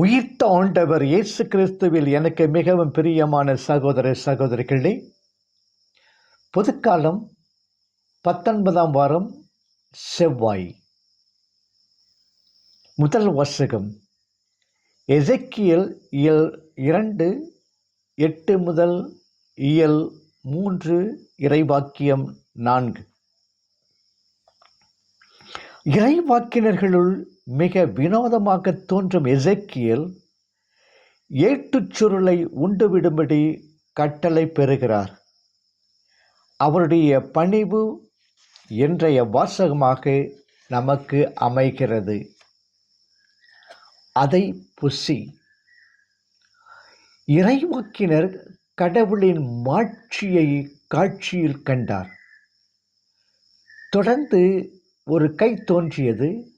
உயிர்த்த ஆண்டவர் இயேசு கிறிஸ்துவில் எனக்கு மிகவும் பிரியமான சகோதர சகோதரிகளே பொதுக்காலம் பத்தொன்பதாம் வாரம் செவ்வாய். முதல் வசகம் எசக்கியல் இயல் இரண்டு எட்டு முதல் இயல் மூன்று இறைவாக்கியம் நான்கு. இறைவாக்கினர்களுள் மிக வினோதமாக தோன்றும் எசேக்கியேல் ஏட்டுச் சுருளை உண்டுவிடும்படி கட்டளை பெறுகிறார். அவருடைய பணிவு இன்றைய வாசகமாக நமக்கு அமைகிறது. அதை புசி இறைவாக்கினர் கடவுளின் மாட்சியை காட்சியில் கண்டார். தொடர்ந்து ஒரு கை தோன்றியது.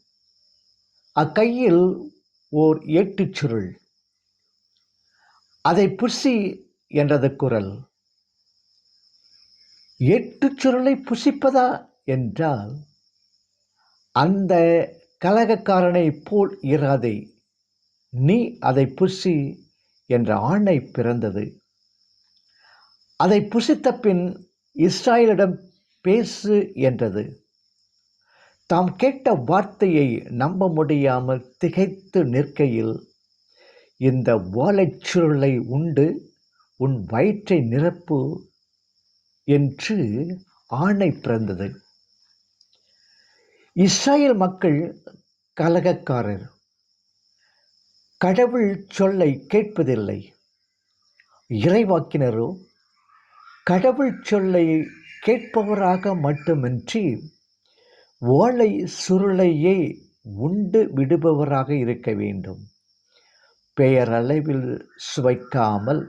அக்கையில் ஓர் ஏட்டுச் சுருள். அதை புசி என்றது குரல். ஏட்டுச் சுருளை புசிப்பதா என்றால் அந்த கலகக்காரனை போல் இராதே நீ அதை புசி என்ற ஆணை பிறந்தது. அதை புசித்த பின் இஸ்ராயலிடம் பேசு என்றது. தாம் கேட்ட வார்த்தையை நம்ப முடியாமல் திகைத்து நிற்கையில் இந்த வாழைச்சுருளை உண்டு உன் வயிற்றை நிரப்பு என்று ஆணை பிறந்தது. இஸ்ரேல் மக்கள் கலகக்காரர். கடவுள் சொல்லை கேட்பதில்லை. இறைவாக்கினரோ கடவுள் சொல்லை கேட்பவராக மட்டுமின்றி ஓலை சுருளையே உண்டு விடுபவராக இருக்க வேண்டும். பெயரளவில் சுவைக்காமல்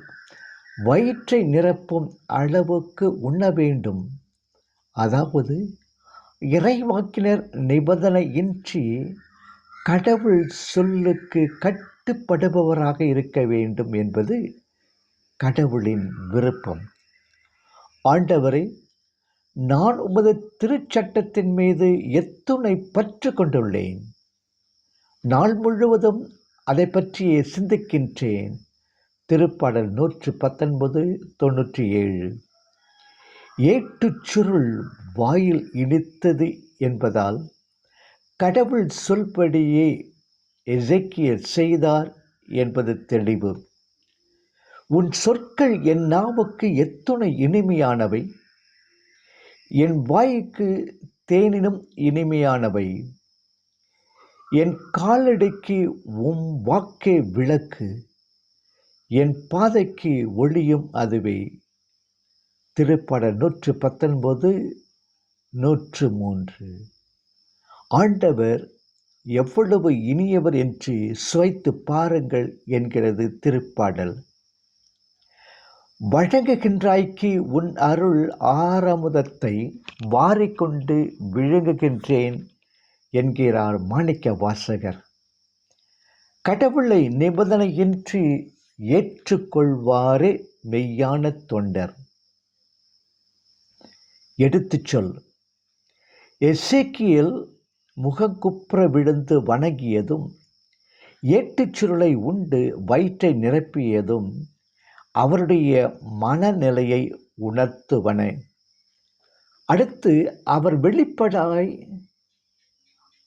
வயிற்றை நிரப்பும் அளவுக்கு உண்ண வேண்டும். அதாவது இறைவாக்கினர் நிபந்தனையின்றி கடவுள் சொல்லுக்கு கட்டுப்படுபவராக இருக்க வேண்டும் என்பது கடவுளின் விருப்பம். ஆண்டவரை நான் உமது திருச்சட்டத்தின் மீது எத்துணை பற்று கொண்டுள்ளேன். நாள் முழுவதும் அதை பற்றியே சிந்திக்கின்றேன். திருப்பாடல் நூற்று பத்தொன்பது தொண்ணூற்றி ஏழு. ஏட்டுச் சுருள் வாயில் இனித்தது என்பதால் கடவுள் சொல்படியே எசைக்கியல் செய்தார் என்பது தெளிவு. உன் சொற்கள் என் நாவுக்கு எத்துணை இனிமையானவை. என் வாய்க்கு தேனினும் இனிமையானவை. என் காலடிக்கு உம் வாக்கே விளக்கு. என் பாதைக்கு ஒளியும் அதுவே. திருப்பட நூற்று பத்தொன்பது நூற்று மூன்று. ஆண்டவர் எவ்வளவு இனியவர் என்று சுவைத்து பாருங்கள் என்கிறது திருப்பாடல். வழங்குகின்றாய்க்கு உன் அருள் ஆரமுதத்தை வாரிக்கொண்டு விழுங்குகின்றேன் என்கிறார் மாணிக்க வாசகர். கடவுளை நிபந்தனையின்றி ஏற்றுக்கொள்வாரே மெய்யான தொண்டர். எடுத்துச் சொல். எசேக்கியல் முகங்குப்புற விழுந்து வணங்கியதும் ஏட்டுச் சுருளை உண்டு வயிற்றை நிரப்பியதும் அவருடைய மனநிலையை உணர்த்துவன. அடுத்து அவர் வெளிப்படாய்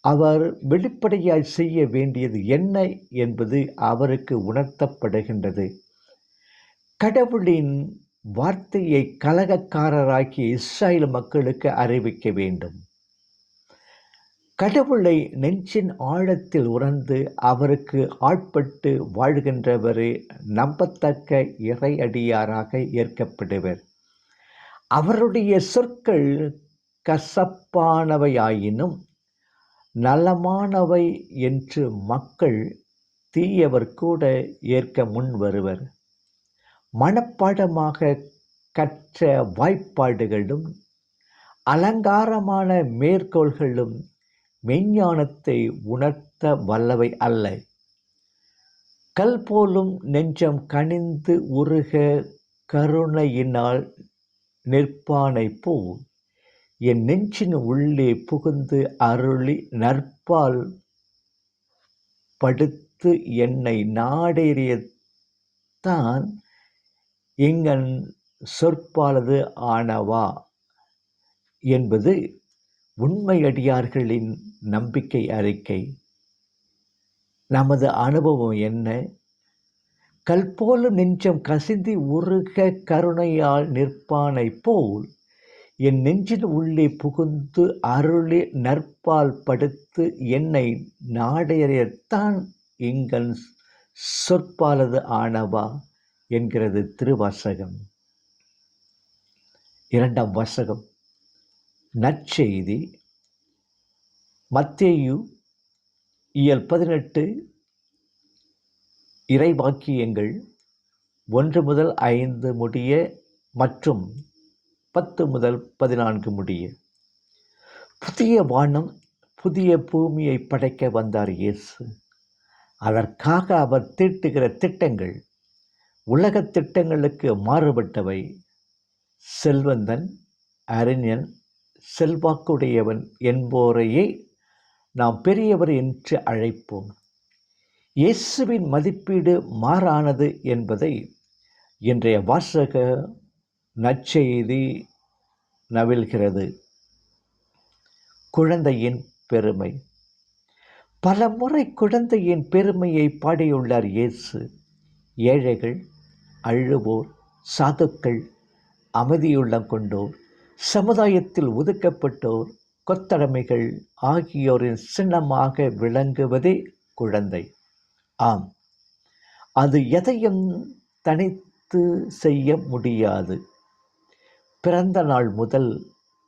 அவர் வெளிப்படையாய் செய்ய வேண்டியது என்ன என்பது அவருக்கு உணர்த்தப்படுகின்றது. கடவுளின் வார்த்தையை கலகக்காரராக்கி இஸ்ராயல் மக்களுக்கு அறிவிக்க வேண்டும். கடவுளை நெஞ்சின் ஆழத்தில் உணர்ந்து அவருக்கு ஆட்பட்டு வாழ்கின்றவரே நம்பத்தக்க இறையடியாராக ஏற்கப்படுவர். அவருடைய சொற்கள் கசப்பானவையாயினும் நலமானவை என்று மக்கள் தீயவர் கூட ஏற்க முன் வருவர். மனப்பாடமாக கற்ற வாய்ப்பாடுகளும் அலங்காரமான மேற்கோள்களும் மெஞ்ஞானத்தை உணர்த்த வல்லவை அல்ல. கல் போலும் நெஞ்சம் கனிந்து உருக கருணையினால் நிற்பானை போல் என் நெஞ்சின் உள்ளே புகுந்து அருளி நற்பால் படுத்து என்னை நாடேறியத்தான் இங்கன் சொற்பாலது ஆனவா? என்பது உண்மையடியார்களின் நம்பிக்கை அறிக்கை நமது அனுபவம் என்ன? கல்போலும் நெஞ்சம் கசிந்து உருக கருணையால் நிற்பானை போல் என் நெஞ்சின் உள்ளே புகுந்து அருளி நற்பால் படுத்து என்னை நாடையறையத்தான் எங்கள் சொற்பாலது ஆனவா என்கிறது திருவாசகம். இரண்டாம் வாசகம். நற்செய்தி மத்தேயு இயல் பதினெட்டு இறைவாக்கியங்கள் ஒன்று முதல் ஐந்து முடிய மற்றும் பத்து முதல் பதினான்கு முடிய. புதிய வானம் புதிய பூமியை படைக்க வந்தார் இயேசு. அதற்காக அவர் தீட்டுகிற திட்டங்கள் உலகத் திட்டங்களுக்கு மாறுபட்டவை. செல்வந்தன் அறிஞன் செல்வாக்குடையவன் என்போரையே நாம் பெரியவர் என்று அழைப்போம். இயேசுவின் மதிப்பீடு மாறானது என்பதை இன்றைய வாசக நற்செய்தி நவில்கிறது குழந்தையின் பெருமை. பல முறை குழந்தையின் பெருமையை பாடியுள்ளார் இயேசு. ஏழைகள் அழுவோர் சாதுக்கள் அமைதியுள்ளம் கொண்டோர் சமுதாயத்தில் ஒதுக்கப்பட்டோர் கொத்தடமைகள் ஆகியோரின் சின்னமாக விளங்குவதே குழந்தை. ஆம் அது எதையும் தனித்து செய்ய முடியாது. பிறந்த நாள் முதல்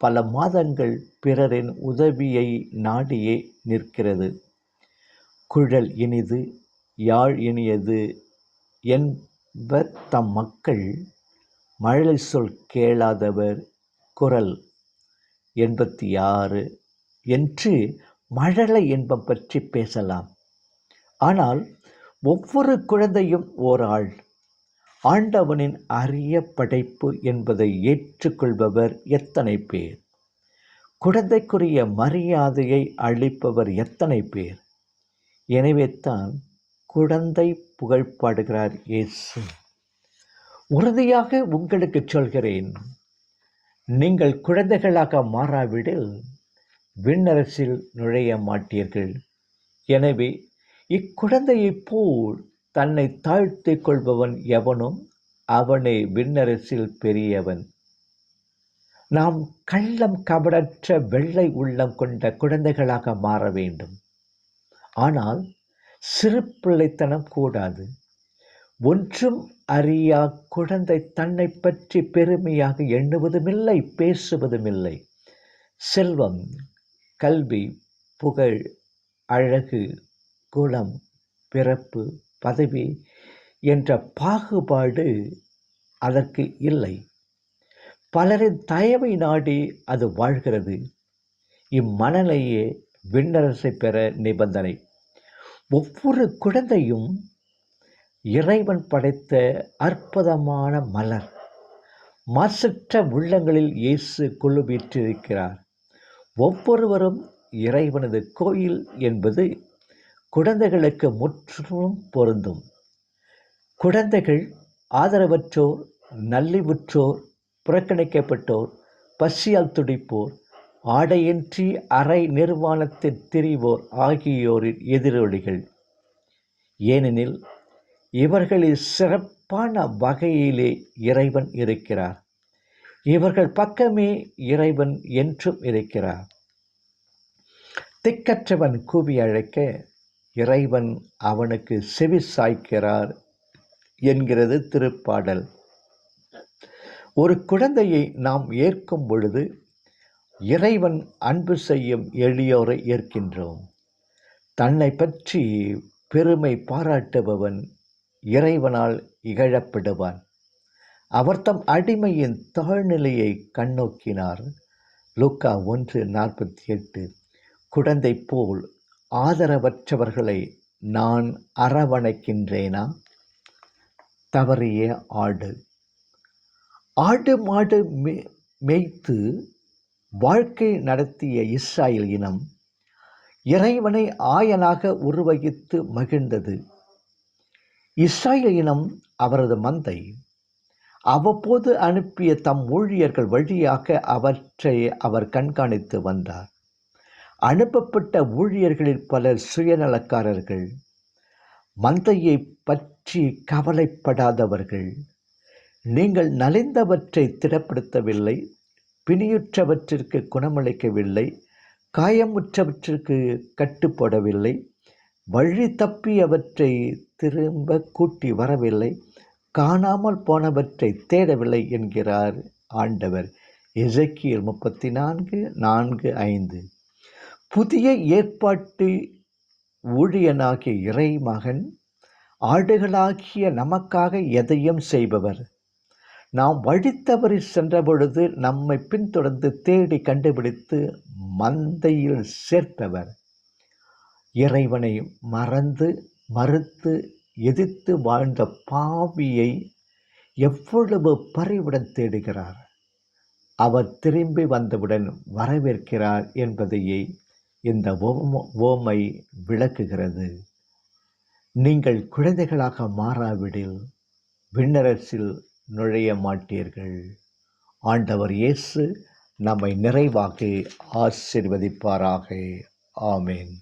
பல மாதங்கள் பிறரின் உதவியை நாடியே நிற்கிறது. குழல் இனிது யாழ் இனியது என்பர் தம் மக்கள் மழலை சொல் கேளாதவர் குரல் எண்பத்தி ஆறு என்று மழலை இன்பம் பற்றி பேசலாம். ஆனால் ஒவ்வொரு குழந்தையும் ஓர் ஆள் ஆண்டவனின் அரிய படைப்பு என்பதை ஏற்றுக்கொள்பவர் எத்தனை பேர்? குழந்தைக்குரிய மரியாதையை அளிப்பவர் எத்தனை பேர்? எனவே தான் குழந்தை புகழ் பாடுகிறார் இயேசு. உறுதியாக உங்களுக்கு சொல்கிறேன் நீங்கள் குழந்தைகளாக மாறாவிடில் விண்ணரசில் நுழைய மாட்டீர்கள். எனவே இக்குழந்தையைப் போல் தன்னை தாழ்த்திக் கொள்பவன் எவனும் அவனே விண்ணரசில் பெரியவன். நாம் கள்ளம் கபடற்ற வெள்ளை உள்ளம் கொண்ட குழந்தைகளாக மாற வேண்டும். ஆனால் சிறு பிள்ளைத்தனம் கூடாது. ஒன்றும் அறியா குழந்தை தன்னை பற்றி பெருமையாக எண்ணுவதுமில்லை பேசுவதுமில்லை. செல்வம் கல்வி புகழ் அழகு குணம் பிறப்பு பதவி என்ற பாகுபாடு அதற்கு இல்லை. பலரின் தயவை நாடி அது வாழ்கிறது. இம்மனநிலையே விண்ணரசை பெற நிபந்தனை. ஒவ்வொரு குழந்தையும் இறைவன் படைத்த அற்புதமான மலர். மாசற்ற உள்ளங்களில் இயேசு கொள்ளுவிற்றிருக்கிறார் ஒவ்வொருவரும் இறைவனது கோயில் என்பது குழந்தைகளுக்கு முற்றிலும் பொருந்தும். குழந்தைகள் ஆதரவற்றோர் நல்லிவுற்றோர் புறக்கணிக்கப்பட்டோர் பசியால் துடிப்போர் ஆடையின்றி அறை நிர்வாணத்தில் திரிவோர் ஆகியோரின் எதிரொலிகள். ஏனெனில் இவர்களில் சிறப்பான வகையிலே இறைவன் இருக்கிறார். இவர்கள் பக்கமே இறைவன் என்றும் இருக்கிறார். திக்கற்றவன் கூவி அழைக்க இறைவன் அவனுக்கு செவி சாய்க்கிறார் என்கிறது திருப்பாடல். ஒரு குழந்தையை நாம் ஏற்கும் பொழுது இறைவன் அன்பு செய்யும் எளியோரை ஏற்கின்றோம். தன்னை பற்றி பெருமை பாராட்டுபவன் இறைவனால் இகழப்படுவான். அவர் தம் அடிமையின் தாழ்நிலையை கண்ணோக்கினார். லூக்கா ஒன்று நாற்பத்தி எட்டு குழந்தை போல் ஆதரவற்றவர்களை நான் அரவணைக்கின்றேனா? தவறிய ஆடு. ஆடு மாடு மேய்த்து வாழ்க்கை நடத்திய இஸ்ராயல் இனம் இறைவனை ஆயனாக உருவகித்து மகிழ்ந்தது. இஸ்ராயல் இனம் அவரது மந்தை. அவ்வப்போது அனுப்பிய தம் ஊழியர்கள் வழியாக அவற்றை அவர் கண்காணித்து வந்தார். அனுப்பப்பட்ட ஊழியர்களில் பலர் சுயநலக்காரர்கள். மந்தையை பற்றி கவலைப்படாதவர்கள். நீங்கள் நலிந்தவற்றை திடப்படுத்தவில்லை. பிணியுற்றவற்றிற்கு குணமளிக்கவில்லை. காயமுற்றவற்றிற்கு கட்டுப்படவில்லை. வழி தப்பியவற்றை திரும்ப கூட்டி வரவில்லை. காணாமல் போனவற்றை தேடவில்லை என்கிறார் ஆண்டவர். எசக்கியல் முப்பத்தி நான்கு நான்கு ஐந்து. புதிய ஏற்பாட்டு ஊழியனாகிய இறைமகன் ஆடுகளாகிய நமக்காக எதையும் செய்பவர். நாம் வழித்தவறி சென்றபொழுது நம்மை பின்தொடர்ந்து தேடி கண்டுபிடித்து மந்தையில் சேர்த்தவர் இறைவனை மறந்து மறுத்து எதிர்த்து வாழ்ந்த பாவியை எவ்வளவு பறிவுடன் தேடுகிறார். அவர் திரும்பி வந்தவுடன் வரவேற்கிறார் என்பதையே இந்த ஓம ஓமை விளக்குகிறது. நீங்கள் குழந்தைகளாக மாறாவிடில் விண்ணரசில் நுழைய மாட்டீர்கள். ஆண்டவர் இயேசு நம்மை நிறைவாக ஆசிர்வதிப்பாராக. ஆமேன்.